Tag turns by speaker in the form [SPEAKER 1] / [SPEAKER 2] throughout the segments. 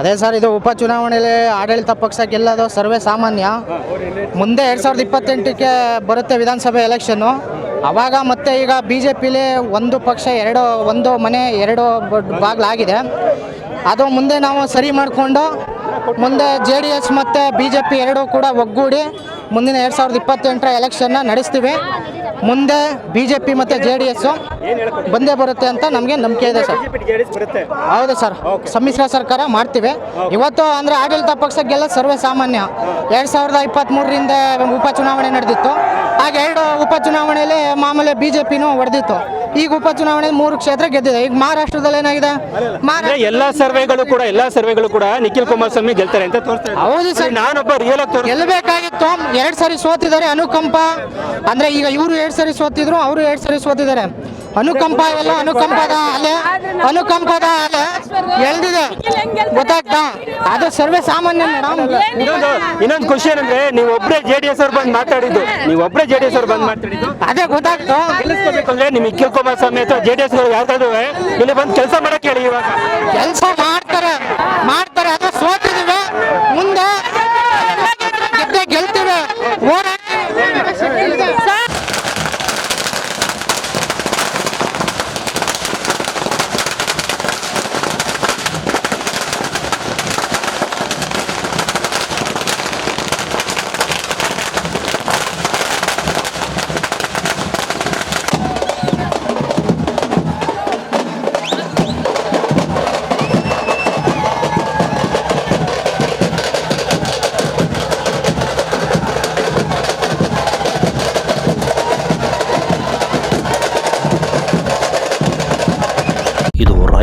[SPEAKER 1] ಅದೇ ಸರ್, ಇದು ಉಪಚುನಾವಣೆಯಲ್ಲಿ ಆಡಳಿತ ಪಕ್ಷ ಗೆಲ್ಲೋದು ಸರ್ವೇ ಸಾಮಾನ್ಯ. ಮುಂದೆ ಎರಡು ಸಾವಿರದ ಇಪ್ಪತ್ತೆಂಟಕ್ಕೆ ಬರುತ್ತೆ ವಿಧಾನಸಭೆ ಎಲೆಕ್ಷನ್ನು. ಅವಾಗ ಮತ್ತೆ ಈಗ ಬಿ ಜೆ ಪಿಲಿ ಒಂದು ಪಕ್ಷ, ಎರಡು, ಒಂದು ಮನೆ, ಎರಡು ಬಾಗಿಲಾಗಿದೆ. ಅದು ಮುಂದೆ ನಾವು ಸರಿ ಮಾಡಿಕೊಂಡು, ಮುಂದೆ ಜೆ ಡಿ ಎಸ್ ಮತ್ತು ಬಿ ಜೆ ಪಿ ಎರಡೂ ಕೂಡ ಒಗ್ಗೂಡಿ ಮುಂದಿನ ಎರಡು ಸಾವಿರದ ಇಪ್ಪತ್ತೆಂಟರ ಎಲೆಕ್ಷನ್ನ ನಡೆಸ್ತೀವಿ. ಮುಂದೆ ಬಿ ಜೆ ಪಿ ಮತ್ತು ಜೆ ಡಿ ಎಸ್ಸು ಬಂದೇ ಬರುತ್ತೆ ಅಂತ ನಮಗೆ ನಂಬಿಕೆ ಇದೆ ಸರ್. ಹೌದು ಸರ್. ಸಮ್ಮಿಶ್ರ ಸರ್ಕಾರ ಮಾಡ್ತೀವಿ. ಇವತ್ತು ಅಂದ್ರೆ ಆಡಳಿತ ಪಕ್ಷಕ್ಕೆಲ್ಲ ಸರ್ವೇ ಸಾಮಾನ್ಯ. ಎರಡ್ ಸಾವಿರದ ಇಪ್ಪತ್ತ್ಮೂರರಿಂದ ಉಪಚುನಾವಣೆ ನಡೆದಿತ್ತು. ಆಗ ಎರಡು ಉಪಚುನಾವಣೆಯಲ್ಲಿ ಮಾಮೂಲಿ ಬಿ ಜೆ ಪಿನೂ ಹೊಡೆದಿತ್ತು ಈಗ ಉಪಚುನಾವಣೆ ಮೂರು ಕ್ಷೇತ್ರ ಗೆದ್ದಿದೆ. ಈಗ ಮಹಾರಾಷ್ಟ್ರದಲ್ಲಿ ಏನಾಗಿದೆ? ಮಹಾರಾಷ್ಟ್ರ
[SPEAKER 2] ಎಲ್ಲಾ ಸರ್ವೆಗಳು ಕೂಡ ಎಲ್ಲಾ ಸರ್ವೆಗಳು ಕೂಡ ನಿಖಿಲ್ ಕುಮಾರಸ್ವಾಮಿ ಗೆಲ್ತಾರೆ ಅಂತ
[SPEAKER 1] ಹೌದು ಸರ್.
[SPEAKER 2] ನಾನೊಬ್ಬ ರಿಯಲ್ ಆಗಿ
[SPEAKER 1] ಗೆಲ್ಲಬೇಕಾಗಿತ್ತು. ಎರಡು ಸರಿ ಸೋತಿದ್ದಾರೆ ಅನುಕಂಪ. ಅಂದ್ರೆ ಈಗ ಇವರು ಎರಡು ಸರಿ ಸೋತಿದ್ರು ಅವರು ಎರಡು ಸರಿ ಸೋತಿದ್ದಾರೆ. ಅನುಕಂಪ ಎಲ್ಲ ಅನುಕಂಪದ ಅಲೆ ಅನುಕಂಪದ ಅಲೆ ಎಳ್ದಿದೆ. ಗೊತ್ತಾಗ್ತಾ? ಅದು ಸರ್ವೇ ಸಾಮಾನ್ಯ ಮೇಡಮ್.
[SPEAKER 2] ಇನ್ನೊಂದು ಇನ್ನೊಂದು ಖುಷಿ ಏನಂದ್ರೆ ನೀವು ಒಬ್ರೇ ಜೆ ಡಿ ಎಸ್ ಅವ್ರು ಬಂದು ಮಾತಾಡಿದ್ದು. ನೀವು ಒಬ್ರೇ ಜೆ ಡಿ ಎಸ್ ಅವ್ರು ಬಂದು ಮಾತಾಡಿದ್ದು.
[SPEAKER 1] ಅದೇ ಗೊತ್ತಾಗ್ತು?
[SPEAKER 2] ಗೆಲ್ಲಿಸ್ಕೋಬೇಕಂದ್ರೆ ನಿಮ್ ನಿಖಿಲ್ ಕುಮಾರಸ್ವಾಮಿ ಅಥವಾ ಜೆ ಡಿ ಎಸ್ ಯಾವ್ದಾದ್ರು ಇಲ್ಲಿ ಬಂದು ಕೆಲಸ ಮಾಡಕ್ ಹೇಳಿ ಇವಾಗ.
[SPEAKER 1] ಕೆಲಸ ಮಾಡ್ತಾರೆ.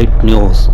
[SPEAKER 3] right news.